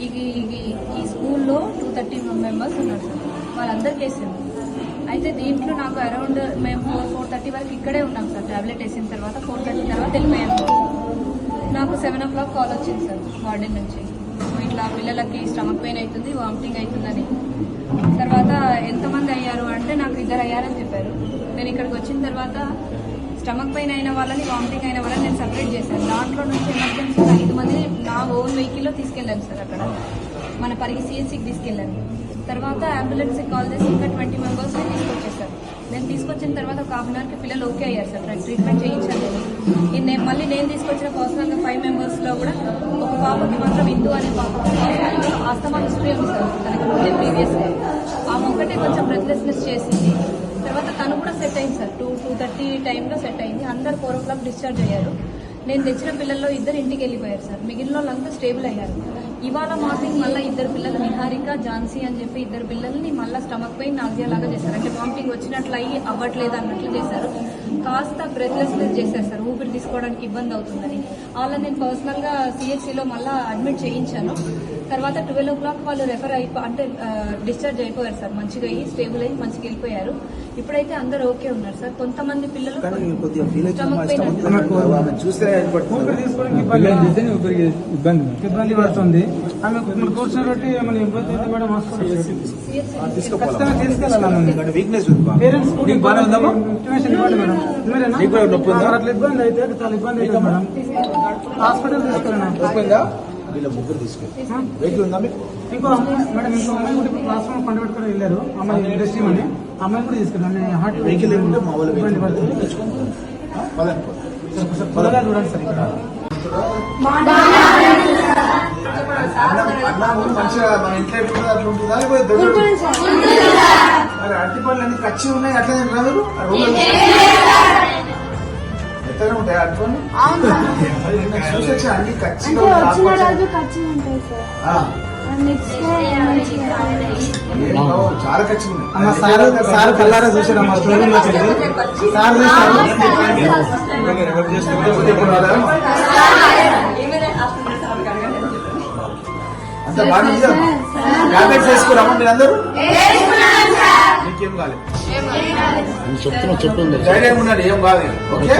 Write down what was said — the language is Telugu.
ఈ ఈ- ఈ స్కూల్లో టూ థర్టీ మెంబర్స్ ఉన్నారు సార్. వాళ్ళందరికీ వేసాము అయితే దీంట్లో నాకు అరౌండ్ మేము ఫోర్ ఫోర్ థర్టీ వరకు ఇక్కడే ఉన్నాం సార్. టాబ్లెట్ వేసిన తర్వాత ఫోర్ థర్టీ తర్వాత వెళ్ళిపోయాము నాకు సెవెన్ ఓ క్లాక్ కాల్ వచ్చింది సార్ వార్డెన్ నుంచి. సో ఇట్లా పిల్లలకి స్టమక్ పెయిన్ అవుతుంది వామిటింగ్ అవుతుందని. తర్వాత ఎంతమంది అయ్యారు అంటే నాకు ఇద్దరు అయ్యారని చెప్పారు. నేను ఇక్కడికి వచ్చిన తర్వాత స్టమక్ పెయిన్ అయిన వాళ్ళని వామిటింగ్ అయిన వాళ్ళని నేను సపరేట్ చేశాను. దాంట్లో నుంచి ఐదు మందిని నా ఓన్ వెహికల్లో తీసుకెళ్ళాను సార్ అక్కడ. మన పరిగి సిఎస్సికి తీసుకెళ్ళాను. తర్వాత అంబులెన్స్కి కాల్ చేసి ఇంకా ట్వంటీ మెంబర్స్ని తీసుకొచ్చేసారు నేను తీసుకొచ్చిన తర్వాత ఒక హాఫ్ అన్ అవర్కి పిల్లలు ఓకే అయ్యారు సార్ ఫ్రెండ్ ట్రీట్మెంట్ చేయించాను నేను ఈ నేను మళ్ళీ నేను తీసుకొచ్చిన పర్సనల్గా ఫైవ్ మెంబర్స్లో కూడా ఒక పాపకి మాత్రం హిందూ అనే పాప ఆస్తమా హిస్టరీ ఉంది సార్ తనకి ముందే ప్రీవియస్గా ఆమె ఒకటే కొంచెం బ్రెత్లెస్నెస్ చేసింది. తర్వాత తను కూడా సెట్ అయింది సార్ టూ టూ థర్టీ టైంలో సెట్ అయింది. అందరు ఫోర్ ఓ క్లాక్ డిశ్చార్జ్ అయ్యారు. నేను తెచ్చిన పిల్లల్లో ఇద్దరు ఇంటికి వెళ్ళిపోయారు సార్. మిగిలిన వాళ్ళంతా స్టేబుల్ అయ్యారు. ఇవాళ మార్నింగ్ మళ్ళీ ఇద్దరు పిల్లలు నిహారిక ఝాన్సీ అని చెప్పి ఇద్దరు పిల్లల్ని మళ్ళీ స్టమక్ పెయిన్ నాజియా లాగా చేశారు. అంటే వామిటింగ్ వచ్చినట్లు అయ్యి అవ్వట్లేదు అన్నట్లు చేశారు. కాస్త బ్రెత్లెస్నెస్ చేశారు సార్. ఊపిరి తీసుకోవడానికి ఇబ్బంది అవుతుందని. వాళ్ళని నేను పర్సనల్గా సిహెచ్సిలో మళ్ళీ అడ్మిట్ చేయించాను. తర్వాత ట్వెల్వ్ ఓ క్లాక్ వాళ్ళు రెఫర్ అయిపో అంటే డిశ్చార్జ్ అయిపోయారు సార్. మంచిగా అయ్యి స్టేబుల్ అయ్యి మంచిగా వెళ్ళిపోయారు. ఇప్పుడైతే అందరు ఓకే ఉన్నారు సార్. కొంతమంది పిల్లలు ఇబ్బంది పడుతుంది. ఆమె ఇబ్బంది కూడా ఖచ్చితంగా తీసుకెళ్ళాలి. పేరెంట్స్ కూడా మేడం? నీకు కూడా నొప్పి ఉందా? నాకు అట్లా ఇబ్బంది అయితే చాలా ఇబ్బంది అవుతుంది మేడం. హాస్పిటల్ తీసుకెళ్ళండి అయిపోయిందా వీళ్ళ ముగ్గురు తీసుకెళ్ళి. వెహికల్ ఉందా మీకు? ఇంకో అమ్మాయి మేడం ఇంకో అమ్మాయి కూడా ఇప్పుడు క్లాస్ రూమ్ పండు పెట్టుకుని వెళ్ళారు. అమ్మాయి ఇండస్ట్రీ అని అమ్మాయి కూడా తీసుకెళ్ళండి. హార్ట్ వెహికల్ ఏముంటే మా వాళ్ళ ఇబ్బంది వెహికల్ పడుతుంది. తెచ్చుకోండి పదండి. త్వరగా చూడండి సార్ ఇక్కడ మంచిగా మన ఇంట్లో ఎట్లుంటుందో అట్లా ఉంటుందా మరి అరటి పళ్ళు అన్ని కచ్చి ఉన్నాయి అట్లా తింటారా మీరు ఉంటాయి అరటి పళ్ళు మరి అన్ని కచ్చిగా సార్ చాలా కచ్చిగా ఉన్నాయి సార్ కల్లారా చూసారు మా స్టోరీ సార్ చూసారు అంత బాగా టాబ్లెట్స్ వేసుకున్నామా మీరు అందరూ? మీకేం కాలేదు. చెప్తున్నా చెప్పింది ధైర్యంగా ఉండండి ఏం కాదు ఓకే